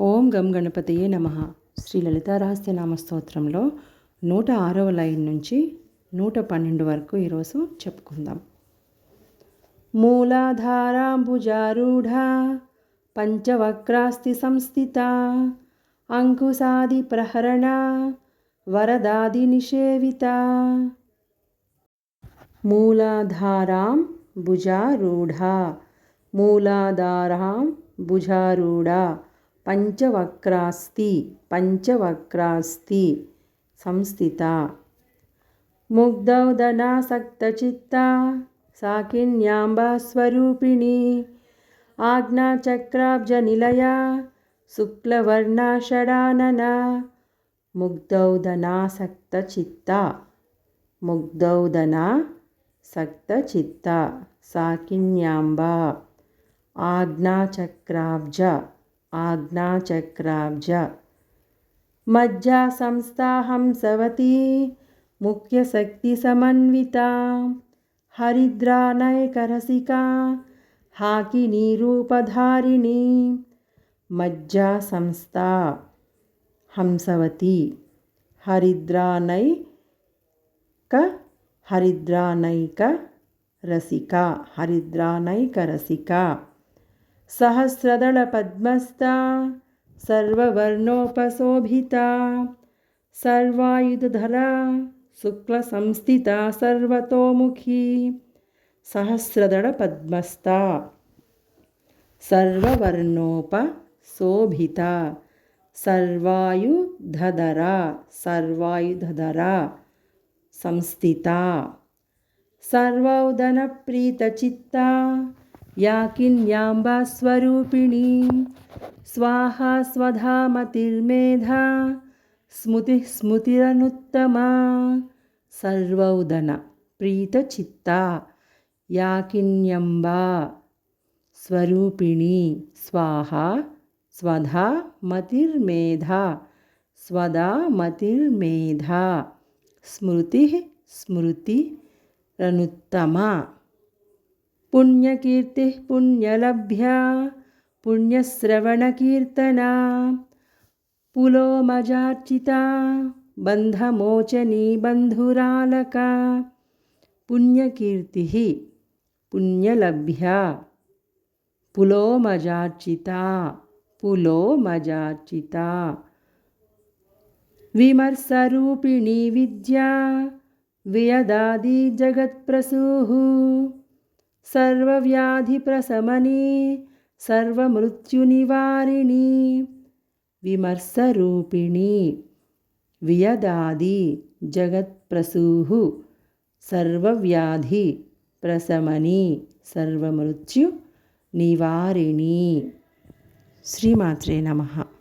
ఓం గం గణపతియే నమ. శ్రీ లలితారహస్య నామస్తోత్రంలో నూట ఆరవ లైన్ నుంచి నూట పన్నెండు వరకు ఈరోజు చెప్పుకుందాం. మూలాధారాంబుజారూఢ పంచవక్రాస్తి సంస్థిత అంకుశాది ప్రహరణ వరదాది నిషేవిత. మూలాధారాం భుజారూఢ మూలాధారాం భుజారూఢ పంచవక్రాస్తి పంచవక్రాస్తి సంస్థిత. ముగ్ధౌదనాసక్తచిత్త సాకిన్యాంబాస్వరూపిణి ఆజ్ఞాచక్రాబ్జనిలయ శుక్లవర్ణాషడానన. ముగ్ధౌదనాసక్తచిత్త ముగ్ధౌదనా సక్తచిత్త సాకిన్యాంబ ఆజ్ఞాచక్రాబ్జ. ఆజ్ఞాచక్రాబ్జ. మజ్జా సంస్థాహంసవతి ముఖ్యశక్తిసమన్విత హరిద్రానయకరసికా హాకినీరూపధారిణి మజ్జా సంస్థ హంసవతి హరిద్రానైక హరిద్రానైక రసిక హరిద్రానైక హరిద్రానైకరసిక सहस्रदळपद्मस्था सर्ववर्णोपशोभिता सर्वायुधधरा शुक्लसंस्थिता सर्वतोमुखी सहस्रदळपद्मस्था सर्ववर्णोपशोभिता सर्वायुधधरा सर्वायुधधरा संस्थिता सर्वौदनप्रीतचित्ता యాకిన్యాంబాస్వరూపిణి. స్వాహా స్వధామతిర్మేధా. స్మృతి స్మృతిరనుత్తమా. సర్వౌదన ప్రీతచిత్త. యాకిన్యంబా స్వరూపిణి. స్వాహ స్వధా మతిర్మేధా స్వదా మతిర్మేధా స్మృతి స్మృతిరనుత్తమా. पुण्यकीर्तिः पुण्यलभ्या पुण्यश्रवणकीर्तना पुलोमजार्चिता बन्धमोचनी बन्धुरालका पुण्यकीर्तिः पुण्यलभ्या पुलोमजार्चिता पुलोमजार्चिता विमर्शरूपिणी विद्या वियदादि సర్వవ్యాధిప్రశమని సర్వమృత్యునివారిణి విమర్శరూపిణి వియదాది జగత్ప్రసూః సర్వవ్యాధి ప్రశమని సర్వమృత్యు నివారిణి శ్రీమాత్రే నమః